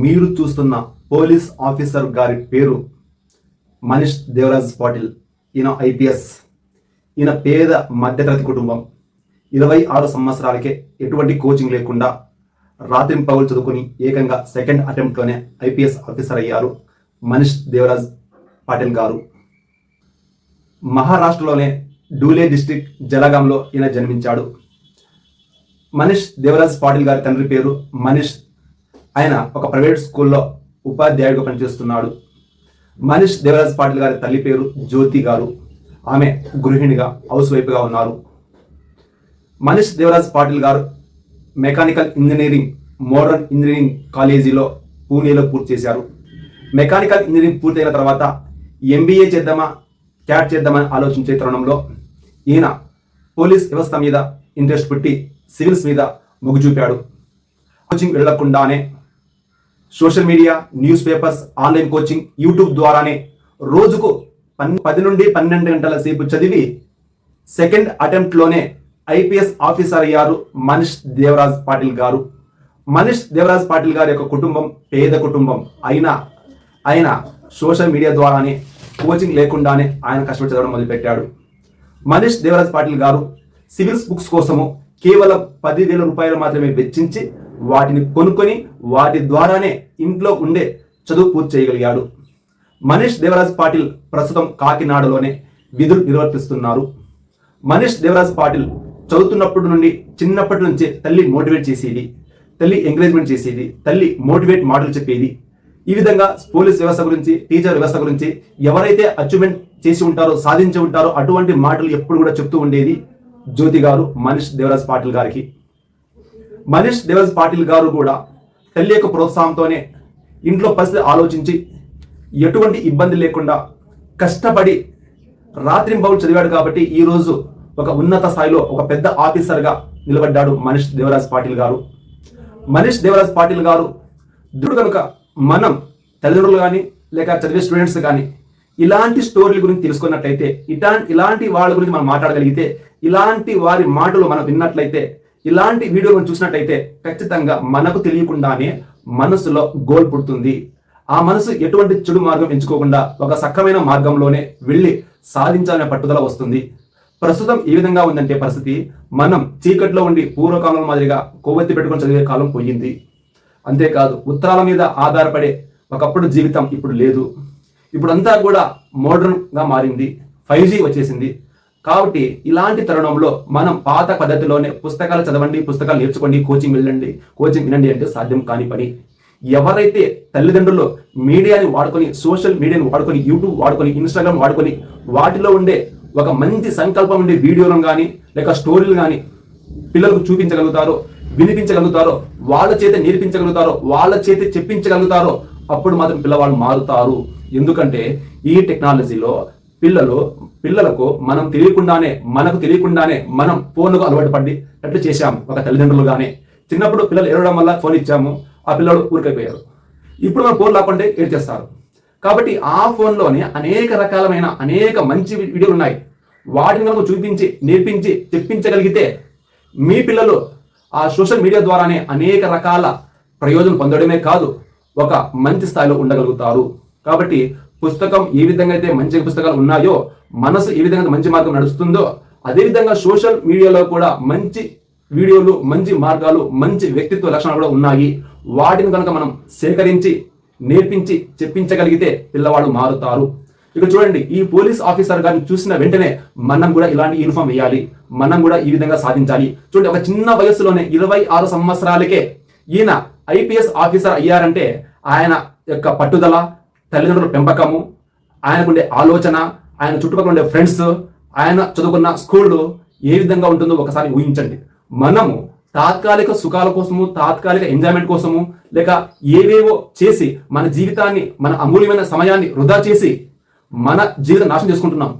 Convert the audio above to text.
మీరు చూస్తున్న police officer గారి పేరు మనీష్ దేవరాజ్ పాటిల్. ఈయన ఐపీఎస్. ఈయన పేద మధ్యతరగతి కుటుంబం. ఇరవై ఆరు సంవత్సరాలకే ఎటువంటి కోచింగ్ లేకుండా రాత్రి పగులు చదువుకుని ఏకంగా సెకండ్ అటెంప్ట్లోనే ఐపీఎస్ ఆఫీసర్ అయ్యారు మనీష్ దేవరాజ్ పాటిల్ గారు. మహారాష్ట్రలోనే డూలే డిస్టిక్ జలగాంలో ఈయన జన్మించాడు. మనీష్ దేవరాజ్ పాటిల్ గారి తండ్రి పేరు మనీష్ ఆయన ఒక ప్రైవేట్ స్కూల్లో ఉపాధ్యాయుడిగా పనిచేస్తున్నాడు. మనీష్ దేవరాజ్ పాటిల్ గారి తల్లి పేరు జ్యోతి గారు. ఆమె గృహిణిగా హౌస్ వైఫ్గా ఉన్నారు. మనీష్ దేవరాజ్ పాటిల్ గారు మెకానికల్ ఇంజనీరింగ్ మోడర్న్ ఇంజనీరింగ్ కాలేజీలో పూణేలో పూర్తి చేశారు. మెకానికల్ ఇంజనీరింగ్ పూర్తయిన తర్వాత ఎంబీఏ చేద్దామా క్యాట్ చేద్దామని ఆలోచించే తరుణంలో ఈయన పోలీస్ వ్యవస్థ మీద ఇంట్రెస్ట్ పెట్టి సివిల్స్ మీద మొగ్గు చూపాడు. కోచింగ్ వెళ్ళకుండానే social media news papers online coaching YouTube ద్వారానే రోజుకు పన్ పది నుండి పన్నెండు గంటల సేపు చదివి సెకండ్ అటెంప్ట్లోనే ఐపీఎస్ ఆఫీసర్ అయ్యారు మనీష్ దేవరాజ్ పాటిల్ గారు. మనీష్ దేవరాజ్ పాటిల్ గారి యొక్క కుటుంబం పేద కుటుంబం అయినా ఆయన సోషల్ మీడియా ద్వారానే కోచింగ్ లేకుండానే ఆయన కష్టపడి చదవడం మొదలుపెట్టాడు. మనీష్ దేవరాజ్ పాటిల్ గారు సివిల్స్ బుక్స్ కోసము కేవలం పదివేల రూపాయలు మాత్రమే వెచ్చించి వాటిని కొనుక్కొని వాటి ద్వారానే ఇంట్లో ఉండే చదువు పూర్తి చేయగలిగాడు. మనీష్ దేవరాజ్ పాటిల్ ప్రస్తుతం కాకినాడలోనే విధులు నిర్వర్తిస్తున్నారు. మనీష్ దేవరాజ్ పాటిల్ చదువుతున్నప్పటి నుండి చిన్నప్పటి నుంచే తల్లి మోటివేట్ చేసేది తల్లి ఎంకరేజ్మెంట్ చేసేది తల్లి మోటివేట్ మాటలు చెప్పేది. ఈ విధంగా పోలీస్ వ్యవస్థ గురించి టీచర్ వ్యవస్థ గురించి ఎవరైతే అచీవ్మెంట్ చేసి ఉంటారో సాధించి ఉంటారో అటువంటి మాటలు ఎప్పుడు కూడా చెప్తూ ఉండేది జ్యోతి గారు మనీష్ దేవరాజ్ పాటిల్ గారికి. మనీష్ దేవరాజ్ పాటిల్ గారు కూడా తల్లి యొక్క ప్రోత్సాహంతోనే ఇంట్లో పరిస్థితి ఆలోచించి ఎటువంటి ఇబ్బంది లేకుండా కష్టపడి రాత్రింబవులు చదివాడు కాబట్టి ఈ రోజు ఒక ఉన్నత స్థాయిలో ఒక పెద్ద ఆఫీసర్గా నిలబడ్డాడు మనీష్ దేవరాజ్ పాటిల్ గారు. మనీష్ దేవరాజ్ పాటిల్ గారు దుడు కనుక మనం తల్లిదండ్రులు కానీ లేక చదివే స్టూడెంట్స్ కానీ ఇలాంటి స్టోరీల గురించి తెలుసుకున్నట్లయితే ఇటా ఇలాంటి వాళ్ళ గురించి మనం మాట్లాడగలిగితే ఇలాంటి వారి మాటలు మనం విన్నట్లయితే ఇలాంటి వీడియోలు చూసినట్టయితే ఖచ్చితంగా మనకు తెలియకుండానే మనసులో గోల్ పుడుతుంది. ఆ మనసు ఎటువంటి చెడు మార్గం ఎంచుకోకుండా ఒక సక్కమైన మార్గంలోనే వెళ్ళి సాధించాలనే పట్టుదల వస్తుంది. ప్రస్తుతం ఏ విధంగా ఉందంటే పరిస్థితి మనం చీకట్లో ఉండి పూర్వకాలం మాదిరిగా కొవ్వెత్తి పెట్టుకొని చదివే కాలం పోయింది. అంతేకాదు ఉత్తరాల మీద ఆధారపడే ఒకప్పుడు జీవితం ఇప్పుడు లేదు. ఇప్పుడు అంతా కూడా మోడర్న్గా మారింది. ఫైవ్ జీ వచ్చేసింది. కాబట్టి ఇలాంటి తరుణంలో మనం పాత పద్ధతిలోనే పుస్తకాలు చదవండి పుస్తకాలు నేర్చుకోండి కోచింగ్ వెళ్ళండి కోచింగ్ వినండి అంటే సాధ్యం కాని పని. ఎవరైతే తల్లిదండ్రులు మీడియాని వాడుకొని సోషల్ మీడియాని వాడుకొని యూట్యూబ్ వాడుకొని ఇన్స్టాగ్రామ్ వాడుకొని వాటిలో ఉండే ఒక మంచి సంకల్పం ఉండే వీడియోలను కానీ లేక స్టోరీలు కానీ పిల్లలకు చూపించగలుగుతారో వినిపించగలుగుతారో వాళ్ళ చేత నేర్పించగలుగుతారో వాళ్ళ చేత చెప్పించగలుగుతారో అప్పుడు మాత్రం పిల్లవాళ్ళు మారుతారు. ఎందుకంటే ఈ టెక్నాలజీలో పిల్లలు పిల్లలకు మనం తెలియకుండానే మనకు తెలియకుండానే మనం ఫోన్కు అలవాటు పడినట్లు చేశాము ఒక తల్లిదండ్రులుగానే చిన్నప్పుడు పిల్లలు ఏడవడం వల్ల ఫోన్ ఇచ్చాము ఆ పిల్లలు ఊరికైపోయారు. ఇప్పుడు మనం ఫోన్ లేకుంటే ఏడ్చేస్తారు. కాబట్టి ఆ ఫోన్లోనే అనేక రకాలమైన అనేక మంచి వీడియోలు ఉన్నాయి. వాటిని మనకు చూపించి నేర్పించి తెప్పించగలిగితే మీ పిల్లలు ఆ సోషల్ మీడియా ద్వారానే అనేక రకాల ప్రయోజనం పొందడమే కాదు ఒక మంచి స్థాయిలో ఉండగలుగుతారు. కాబట్టి పుస్తకం ఏ విధంగా అయితే మంచి పుస్తకాలు ఉన్నాయో మనసు ఏ విధంగా అయితే మంచి మార్గం నడుస్తుందో అదేవిధంగా సోషల్ మీడియాలో కూడా మంచి వీడియోలు మంచి మార్గాలు మంచి వ్యక్తిత్వ లక్షణాలు కూడా ఉన్నాయి. వాటిని కనుక మనం సేకరించి నేర్పించి చెప్పించగలిగితే పిల్లవాళ్ళు మారుతారు. ఇక్కడ చూడండి ఈ పోలీస్ ఆఫీసర్ గారిని చూసిన వెంటనే మనం కూడా ఇలాంటి యూనిఫామ్ వేయాలి. మనం కూడా ఈ విధంగా సాధించాలి. చూడండి ఒక చిన్న వయస్సులోనే ఇరవై ఆరు సంవత్సరాలకే ఈయన ఐపీఎస్ ఆఫీసర్ అయ్యారంటే ఆయన యొక్క పట్టుదల తల్లిదండ్రుల పెంపకము ఆయనకుండే ఆలోచన ఆయన చుట్టుపక్కల ఉండే ఫ్రెండ్స్ ఆయన చదువుకున్న స్కూళ్ళు ఏ విధంగా ఉంటుందో ఒకసారి ఊహించండి. మనము తాత్కాలిక సుఖాల కోసము తాత్కాలిక ఎంజాయ్మెంట్ కోసము లేక ఏవేవో చేసి మన జీవితాన్ని మన అమూల్యమైన సమయాన్ని వృధా చేసి మన జీవితం నాశనం చేసుకుంటున్నాం.